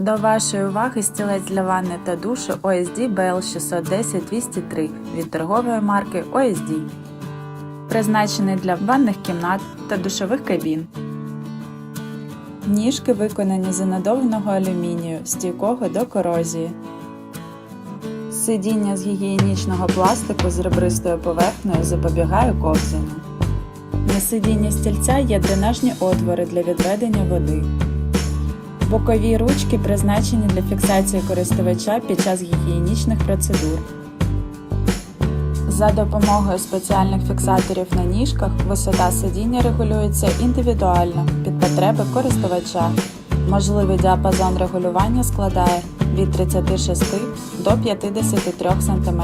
До вашої уваги стілець для ванни та душу OSD BL 610 203 від торгової марки OSD. Призначений для ванних кімнат та душових кабін. Ніжки виконані з інадованого алюмінію, стійкого до корозії. Сидіння з гігієнічного пластику з ребристою поверхнею запобігає ковзанню. На сидінні стільця є дренажні отвори для відведення води. Бокові ручки призначені для фіксації користувача під час гігієнічних процедур. За допомогою спеціальних фіксаторів на ніжках висота сидіння регулюється індивідуально під потреби користувача. Можливий діапазон регулювання складає від 36 до 53 см.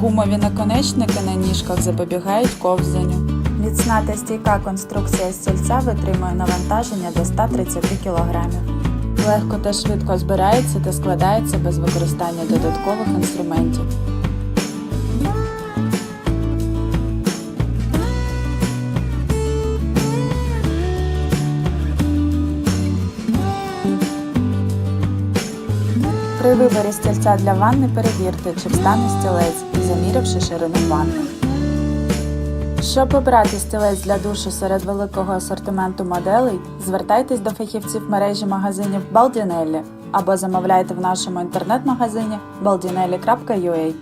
Гумові наконечники на ніжках запобігають ковзанню. Міцна та стійка конструкція стільця витримує навантаження до 130 кг. Легко та швидко збирається та складається без використання додаткових інструментів. При виборі стільця для ванни перевірте, чи встане стілець, замірявши ширину ванни. Щоб обрати стілець для душу серед великого асортименту моделей, звертайтесь до фахівців мережі магазинів Baldinelli або замовляйте в нашому інтернет-магазині baldinelli.ua.